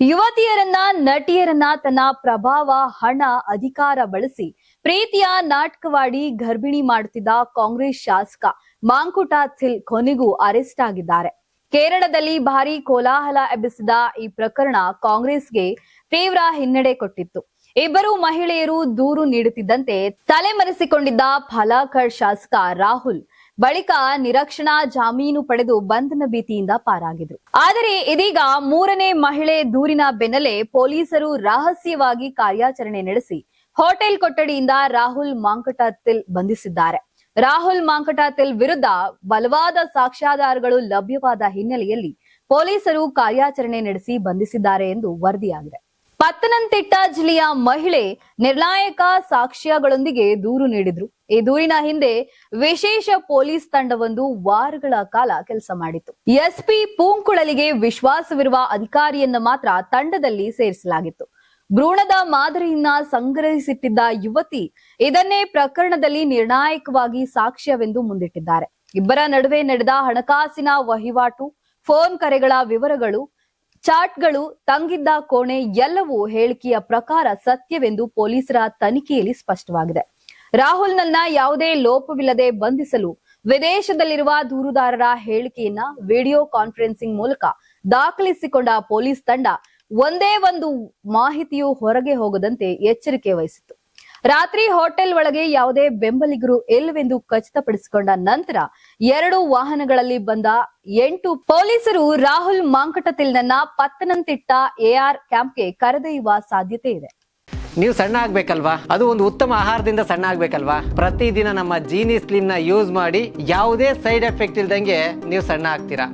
ಯುವತಿಯರನ್ನ, ನಟಿಯರನ್ನ ತನ್ನ ಪ್ರಭಾವ, ಹಣ, ಅಧಿಕಾರ ಬಳಸಿ ಪ್ರೀತಿಯ ನಾಟಕವಾಡಿ ಗರ್ಭಿಣಿ ಮಾಡುತ್ತಿದ್ದ ಕಾಂಗ್ರೆಸ್ ಶಾಸಕ ಮಾಂಕುಟ ಥಿಲ್ ಕೊನೆಗೂ ಅರೆಸ್ಟ್ ಆಗಿದ್ದಾರೆ. ಕೇರಳದಲ್ಲಿ ಭಾರಿ ಕೋಲಾಹಲ ಎಬ್ಬಿಸಿದ ಈ ಪ್ರಕರಣ ಕಾಂಗ್ರೆಸ್ಗೆ ತೀವ್ರ ಹಿನ್ನಡೆ ಕೊಟ್ಟಿತ್ತು. ಇಬ್ಬರು ಮಹಿಳೆಯರು ದೂರು ನೀಡುತ್ತಿದ್ದಂತೆ ತಲೆಮರೆಸಿಕೊಂಡಿದ್ದ ಫಲಾಖರ್ ಶಾಸಕ ರಾಹುಲ್ ಬಳಿಕ ನಿರಕ್ಷಣಾ ಜಾಮೀನು ಪಡೆದು ಬಂಧನ ಭೀತಿಯಿಂದ ಪಾರಾಗಿದ್ರು. ಆದರೆ ಇದೀಗ ಮೂರನೇ ಮಹಿಳೆ ದೂರಿನ ಬೆನ್ನಲೆ ಪೊಲೀಸರು ರಹಸ್ಯವಾಗಿ ಕಾರ್ಯಾಚರಣೆ ನಡೆಸಿ ಹೋಟೆಲ್ ಕೊಠಡಿಯಿಂದ ರಾಹುಲ್ ಮಾಂಕಟಾತಿಲ್ ಬಂಧಿಸಿದ್ದಾರೆ. ರಾಹುಲ್ ಮಾಂಕಟಾತಿಲ್ ವಿರುದ್ಧ ಬಲವಾದ ಸಾಕ್ಷ್ಯಾಧಾರಗಳು ಲಭ್ಯವಾದ ಹಿನ್ನೆಲೆಯಲ್ಲಿ ಪೊಲೀಸರು ಕಾರ್ಯಾಚರಣೆ ನಡೆಸಿ ಬಂಧಿಸಿದ್ದಾರೆ ಎಂದು ವರದಿಯಾಗಿದೆ. ಪತ್ತನಂತಿಟ್ಟ ಜಿಲ್ಲೆಯ ಮಹಿಳೆ ನಿರ್ಣಾಯಕ ಸಾಕ್ಷ್ಯಗಳೊಂದಿಗೆ ದೂರು ನೀಡಿದ್ರು. ಈ ದೂರಿನ ಹಿಂದೆ ವಿಶೇಷ ಪೊಲೀಸ್ ತಂಡವೊಂದು ವಾರಗಳ ಕಾಲ ಕೆಲಸ ಮಾಡಿತ್ತು. ಎಸ್ಪಿ ಪೂಂಕುಳಲಿಗೆ ವಿಶ್ವಾಸವಿರುವ ಅಧಿಕಾರಿಯನ್ನ ಮಾತ್ರ ತಂಡದಲ್ಲಿ ಸೇರಿಸಲಾಗಿತ್ತು. ಭ್ರೂಣದ ಮಾದರಿಯನ್ನ ಸಂಗ್ರಹಿಸಿಟ್ಟಿದ್ದ ಯುವತಿ ಇದನ್ನೇ ಪ್ರಕರಣದಲ್ಲಿ ನಿರ್ಣಾಯಕವಾಗಿ ಸಾಕ್ಷ್ಯವೆಂದು ಮುಂದಿಟ್ಟಿದ್ದಾರೆ. ಇಬ್ಬರ ನಡುವೆ ನಡೆದ ಹಣಕಾಸಿನ ವಹಿವಾಟು, ಫೋನ್ ಕರೆಗಳ ವಿವರಗಳು ಚಾಟ್ಗಳು ತಂಗಿದ್ದ ಕೋಣೆ ಎಲ್ಲವೂ ಹೇಳಿಕೆಯ ಪ್ರಕಾರ ಸತ್ಯವೆಂದು ಪೊಲೀಸರ ತನಿಖೆಯಲ್ಲಿ ಸ್ಪಷ್ಟವಾಗಿದೆ. ರಾಹುಲ್ನನ್ನ ಯಾವುದೇ ಲೋಪವಿಲ್ಲದೆ ಬಂಧಿಸಲು ವಿದೇಶದಲ್ಲಿರುವ ದೂರುದಾರರ ಹೇಳಿಕೆಯನ್ನ ವಿಡಿಯೋ ಕಾನ್ಫರೆನ್ಸಿಂಗ್ ಮೂಲಕ ದಾಖಲಿಸಿಕೊಂಡ ಪೊಲೀಸ್ ತಂಡ ಒಂದೇ ಒಂದು ಮಾಹಿತಿಯು ಹೊರಗೆ ಹೋಗದಂತೆ ಎಚ್ಚರಿಕೆ ವಹಿಸಿತು ರಾತ್ರಿ ಹೋಟೆಲ್ ಒಳಗೆ ಯಾವುದೇ ಬೆಂಬಲಿಗರು ಇಲ್ಲವೆಂದು ಖಚಿತಪಡಿಸಿಕೊಂಡ ನಂತರ ಎರಡು ವಾಹನಗಳಲ್ಲಿ ಬಂದ ಎಂಟು ಪೊಲೀಸರು ರಾಹುಲ್ ಮಾಂಕಟತಿಲ್ನನ್ನ ಪತ್ತನಂತಿಟ್ಟ ಎಆರ್ ಕ್ಯಾಂಪ್ಗೆ ಕರೆದೊಯ್ಯುವ ಸಾಧ್ಯತೆ ಇದೆ. ನೀವು ಸಣ್ಣ ಆಗ್ಬೇಕಲ್ವಾ? ಅದು ಒಂದು ಉತ್ತಮ ಆಹಾರದಿಂದ ಸಣ್ಣ ಆಗ್ಬೇಕಲ್ವಾ? ಪ್ರತಿದಿನ ನಮ್ಮ ಜೀನಿ ಸ್ಲಿಮ್ನ ಯೂಸ್ ಮಾಡಿ ಯಾವುದೇ ಸೈಡ್ ಎಫೆಕ್ಟ್ ಇಲ್ದಂಗೆ ನೀವು ಸಣ್ಣ ಆಗ್ತೀರಾ?